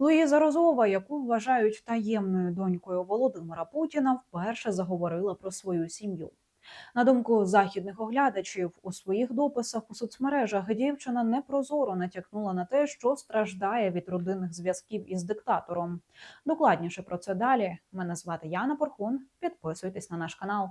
Луїза Розова, яку вважають таємною донькою Володимира Путіна, вперше заговорила про свою сім'ю. На думку західних оглядачів, у своїх дописах у соцмережах дівчина непрозоро натякнула на те, що страждає від родинних зв'язків із диктатором. Докладніше про це далі. Мене звати Яна Порхун. Підписуйтесь на наш канал.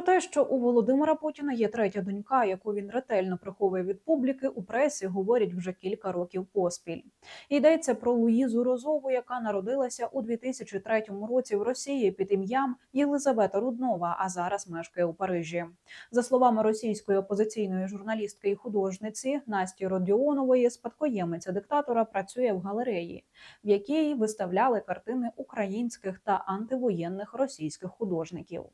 Про те, що у Володимира Путіна є третя донька, яку він ретельно приховує від публіки, у пресі говорять вже кілька років поспіль. Йдеться про Луїзу Розову, яка народилася у 2003 році в Росії під ім'ям Єлизавета Руднова, а зараз мешкає у Парижі. За словами російської опозиційної журналістки і художниці Насті Родіонової, спадкоємиця диктатора працює в галереї, в якій виставляли картини українських та антивоєнних російських художників.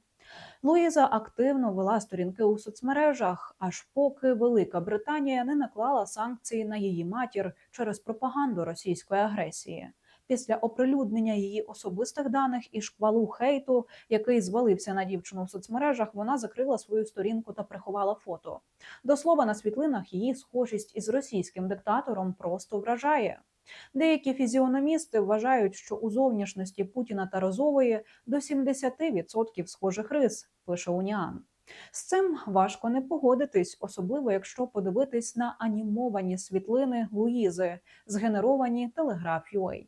Луїза активно вела сторінки у соцмережах, аж поки Велика Британія не наклала санкції на її матір через пропаганду російської агресії. Після оприлюднення її особистих даних і шквалу хейту, який звалився на дівчину в соцмережах, вона закрила свою сторінку та приховала фото. До слова, на світлинах її схожість із російським диктатором просто вражає. Деякі фізіономісти вважають, що у зовнішності Путіна та Розової до 70% схожих рис, пише Уніан. З цим важко не погодитись, особливо якщо подивитись на анімовані світлини Луїзи, згенеровані Telegraph.ua.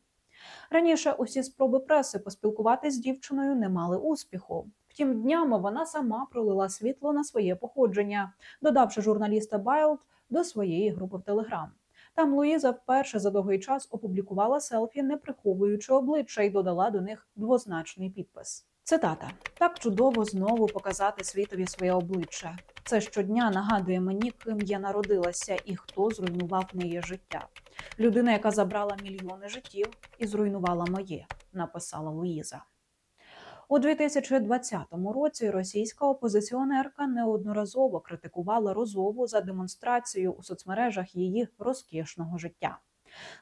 Раніше усі спроби преси поспілкуватись з дівчиною не мали успіху. Втім, днями вона сама пролила світло на своє походження, додавши журналіста Байлд до своєї групи в Телеграм. Там Луїза вперше за довгий час опублікувала селфі, не приховуючи обличчя, і додала до них двозначний підпис. Цитата: так чудово знову показати світові своє обличчя. Це щодня нагадує мені, ким я народилася і хто зруйнував моє життя. Людина, яка забрала мільйони життів і зруйнувала моє, написала Луїза. У 2020 році російська опозиціонерка неодноразово критикувала Розову за демонстрацію у соцмережах її розкішного життя.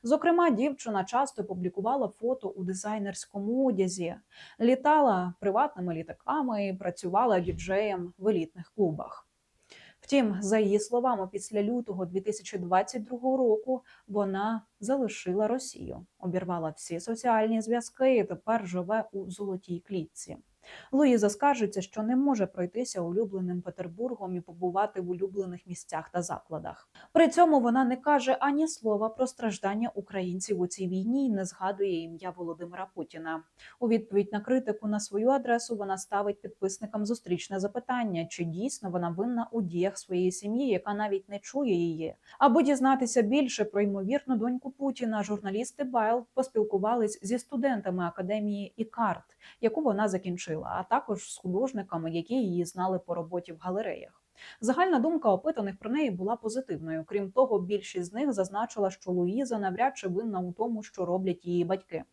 Зокрема, дівчина часто публікувала фото у дизайнерському одязі, літала приватними літаками і працювала діджеєм в елітних клубах. Втім, за її словами, після лютого 2022 року вона залишила Росію, обірвала всі соціальні зв'язки і тепер живе у золотій клітці. Луїза скаржиться, що не може пройтися улюбленим Петербургом і побувати в улюблених місцях та закладах. При цьому вона не каже ані слова про страждання українців у цій війні і не згадує ім'я Володимира Путіна. У відповідь на критику на свою адресу вона ставить підписникам зустрічне запитання, чи дійсно вона винна у діях своєї сім'ї, яка навіть не чує її. Аби дізнатися більше про ймовірну доньку Путіна, журналісти Байл поспілкувались зі студентами академії Ікарт, яку вона закінчила, а також з художниками, які її знали по роботі в галереях. Загальна думка опитаних про неї була позитивною. Крім того, більшість з них зазначила, що Луїза навряд чи винна у тому, що роблять її батьки.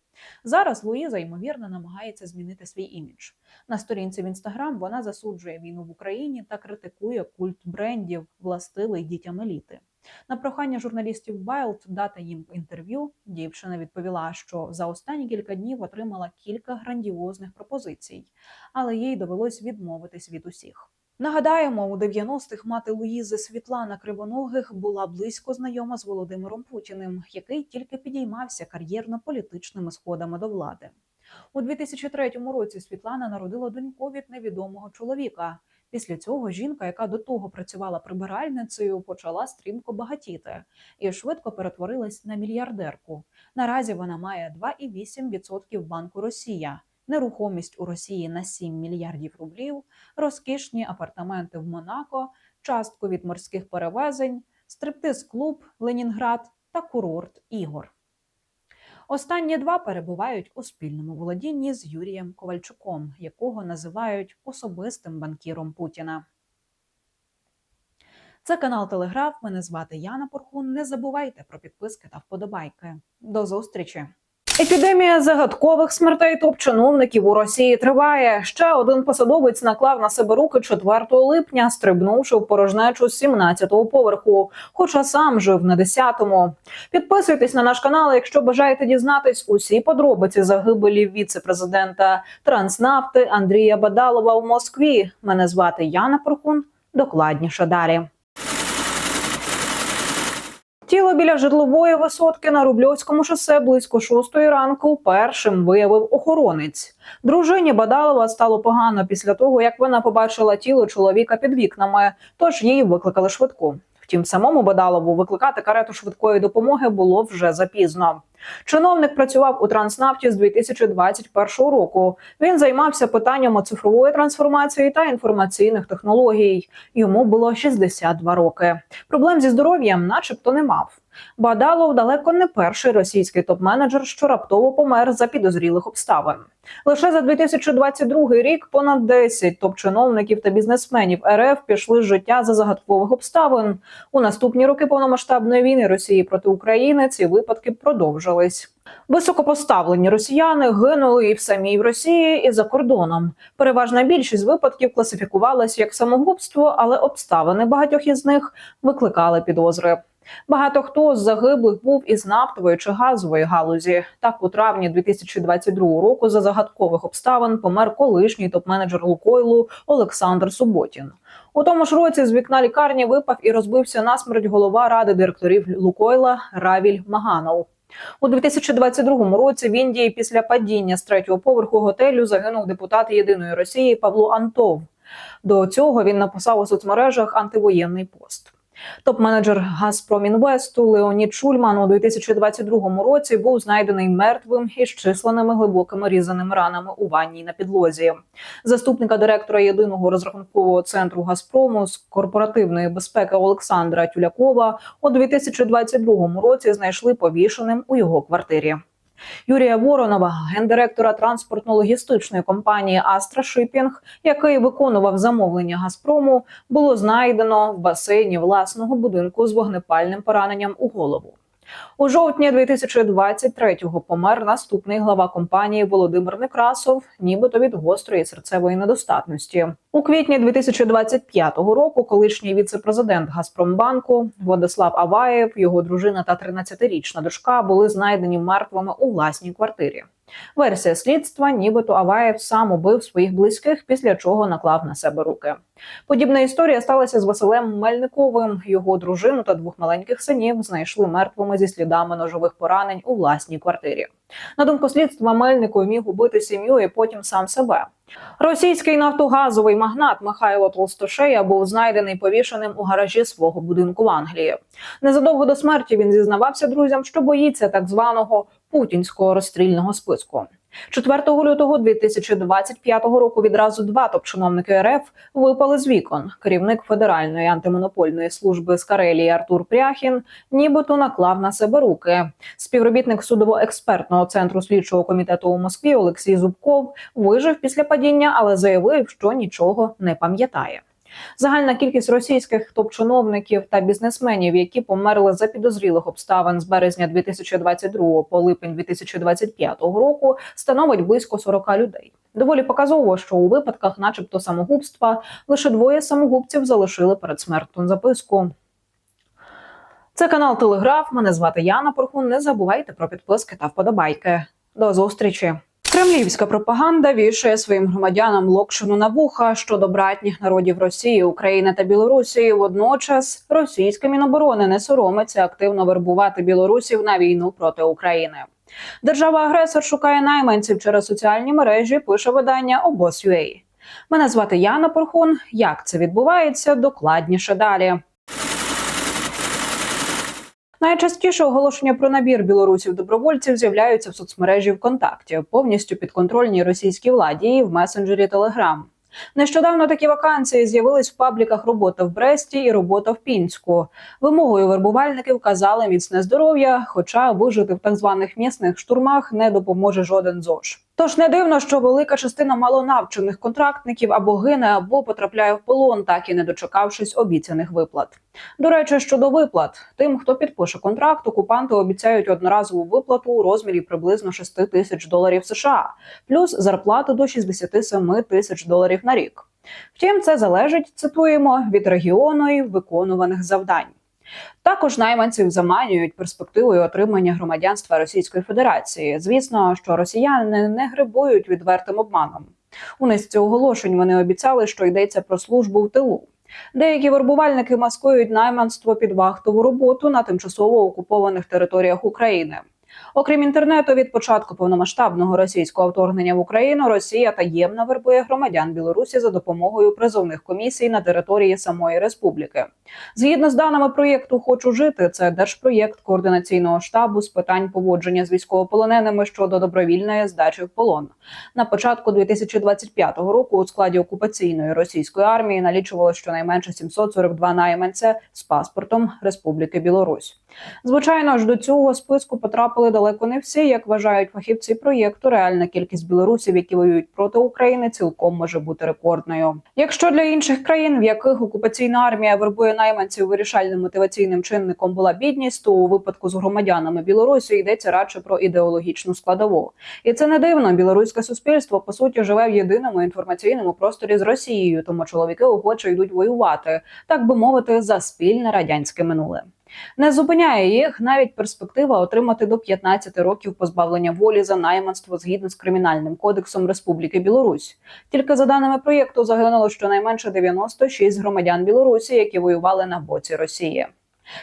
Зараз Луїза ймовірно намагається змінити свій імідж. На сторінці в інстаграм вона засуджує війну в Україні та критикує культ брендів, властивий дітям еліти. На прохання журналістів Байлд дати їм інтерв'ю. Дівчина відповіла, що за останні кілька днів отримала кілька грандіозних пропозицій, але їй довелось відмовитись від усіх. Нагадаємо, у 90-х мати Луїзи Світлана Кривоногих була близько знайома з Володимиром Путіним, який тільки підіймався кар'єрно-політичними сходами до влади. У 2003 році Світлана народила доньку від невідомого чоловіка. Після цього жінка, яка до того працювала прибиральницею, почала стрімко багатіти і швидко перетворилась на мільярдерку. Наразі вона має 2,8% банку Росія, нерухомість у Росії на 7 мільярдів рублів, розкішні апартаменти в Монако, частку від морських перевезень, стриптиз-клуб Ленінград та курорт Ігор. Останні два перебувають у спільному володінні з Юрієм Ковальчуком, якого називають особистим банкіром Путіна. Це канал Телеграф. Мене звати Яна Порхун. Не забувайте про підписки та вподобайки. До зустрічі! Епідемія загадкових смертей топ-чиновників у Росії триває. Ще один посадовець наклав на себе руки 4 липня, стрибнувши в порожнечу з 17-го поверху, хоча сам жив на 10-му. Підписуйтесь на наш канал, якщо бажаєте дізнатись усі подробиці загибелі віце-президента Транснафти Андрія Бадалова в Москві. Мене звати Яна Прохун. Докладніше далі. Тіло біля житлової висотки на Рубльовському шосе близько шостої ранку першим виявив охоронець. Дружині Бадалова стало погано після того, як вона побачила тіло чоловіка під вікнами, тож її викликали швидку. Втім, самому Бадалову викликати карету швидкої допомоги було вже запізно. Чиновник працював у Транснафті з 2021 року. Він займався питаннями цифрової трансформації та інформаційних технологій. Йому було 62 роки. Проблем зі здоров'ям, начебто, не мав. Бадалов далеко не перший російський топ-менеджер, що раптово помер за підозрілих обставин. Лише за 2022 рік понад 10 топ-чиновників та бізнесменів РФ пішли з життя за загадкових обставин. У наступні роки повномасштабної війни Росії проти України ці випадки продовжились. Високопоставлені росіяни гинули і в самій Росії, і за кордоном. Переважна більшість випадків класифікувалась як самогубство, але обставини багатьох із них викликали підозри. Багато хто з загиблих був із нафтової чи газової галузі. Так, у травні 2022 року за загадкових обставин помер колишній топ-менеджер Лукойлу Олександр Суботін. У тому ж році з вікна лікарні випав і розбився насмерть голова ради директорів Лукойла Равіль Маганов. У 2022 році в Індії після падіння з третього поверху готелю загинув депутат єдиної Росії Павло Антов. До цього він написав у соцмережах антивоєнний пост. Топ-менеджер Газпромінвесту Леонід Шульман у 2022 році був знайдений мертвим із численними глибокими різаними ранами у ванній на підлозі. Заступника директора єдиного розрахункового центру Газпрому з корпоративної безпеки Олександра Тюлякова у 2022 році знайшли повішеним у його квартирі. Юрія Воронова, гендиректора транспортно-логістичної компанії Астра Шипінг, який виконував замовлення Газпрому, було знайдено в басейні власного будинку з вогнепальним пораненням у голову. У жовтні 2023-го помер наступний глава компанії Володимир Некрасов, нібито від гострої серцевої недостатності. У квітні 2025 року колишній віце-президент Газпромбанку Владислав Аваєв, його дружина та 13-річна дочка були знайдені мертвими у власній квартирі. Версія слідства, нібито Аваєв сам убив своїх близьких, після чого наклав на себе руки. Подібна історія сталася з Василем Мельниковим. Його дружину та двох маленьких синів знайшли мертвими зі слідами ножових поранень у власній квартирі. На думку слідства, Мельников міг убити сім'ю і потім сам себе. Російський нафтогазовий магнат Михайло Толстошея був знайдений повішеним у гаражі свого будинку в Англії. Незадовго до смерті він зізнавався друзям, що боїться так званого путінського розстрільного списку. 4 лютого 2025 року відразу два топ-чиновники РФ випали з вікон. Керівник Федеральної антимонопольної служби з Карелії Артур Пряхін нібито наклав на себе руки. Співробітник судово-експертного центру слідчого комітету у Москві Олексій Зубков вижив після падіння, але заявив, що нічого не пам'ятає. Загальна кількість російських топ-чиновників та бізнесменів, які померли за підозрілих обставин з березня 2022 по липень 2025 року, становить близько 40 людей. Доволі показово, що у випадках, начебто, самогубства, лише двоє самогубців залишили передсмертну записку. Це канал Телеграф. Мене звати Яна Порхун. Не забувайте про підписки та вподобайки. До зустрічі. Кремлівська пропаганда вішає своїм громадянам локшину на вуха щодо братніх народів Росії, України та Білорусі. Водночас російське міноборони не соромиться активно вербувати білорусів на війну проти України. Держава-агресор шукає найманців через соціальні мережі. Пише видання обоз.ua. Мене звати Яна Порхун. Як це відбувається? Докладніше далі. Найчастіше оголошення про набір білорусів-добровольців з'являються в соцмережі ВКонтакті, повністю підконтрольній російській владі і в месенджері Телеграм. Нещодавно такі вакансії з'явились в пабліках робота в Бресті і робота в Пінську. Вимогою вербувальники вказали міцне здоров'я, хоча вижити в так званих місних штурмах не допоможе жоден ЗОЖ. Тож не дивно, що велика частина малонавчених контрактників або гине, або потрапляє в полон, так і не дочекавшись обіцяних виплат. До речі, щодо виплат, тим, хто підпише контракт, окупанти обіцяють одноразову виплату у розмірі приблизно 6 тисяч доларів США, плюс зарплату до 67 тисяч доларів на рік. Втім, це залежить, цитуємо, від регіону і виконуваних завдань. Також найманців заманюють перспективою отримання громадянства Російської Федерації. Звісно, що росіяни не грибують відвертим обманом. У низці оголошень вони обіцяли, що йдеться про службу в тилу. Деякі вербувальники маскують найманство під вахтову роботу на тимчасово окупованих територіях України. Окрім інтернету, від початку повномасштабного російського вторгнення в Україну Росія таємно вербує громадян Білорусі за допомогою призовних комісій на території самої республіки. Згідно з даними проєкту Хочу жити. Це держпроєкт координаційного штабу з питань поводження з військовополоненими щодо добровільної здачі в полон. На початку 2025 року у складі окупаційної російської армії налічувало щонайменше 742 найманця з паспортом Республіки Білорусь. Звичайно ж, до цього списку потрапили далеко не всі, як вважають фахівці проєкту. Реальна кількість білорусів, які воюють проти України, цілком може бути рекордною. Якщо для інших країн, в яких окупаційна армія вербує найманців вирішальним мотиваційним чинником була бідність, то у випадку з громадянами Білорусі йдеться радше про ідеологічну складову. І це не дивно. Білоруське суспільство по суті живе в єдиному інформаційному просторі з Росією, тому чоловіки охоче йдуть воювати, так би мовити, за спільне радянське минуле. Не зупиняє їх навіть перспектива отримати до 15 років позбавлення волі за найманство згідно з кримінальним кодексом Республіки Білорусь. Тільки за даними проєкту загинуло щонайменше 96 громадян Білорусі, які воювали на боці Росії.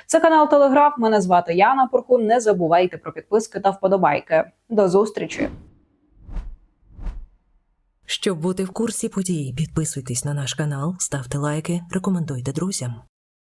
Це канал Телеграф. Мене звати Яна Порхун. Не забувайте про підписки та вподобайки. До зустрічі. Щоб бути в курсі подій, підписуйтесь на наш канал, ставте лайки, рекомендуйте друзям.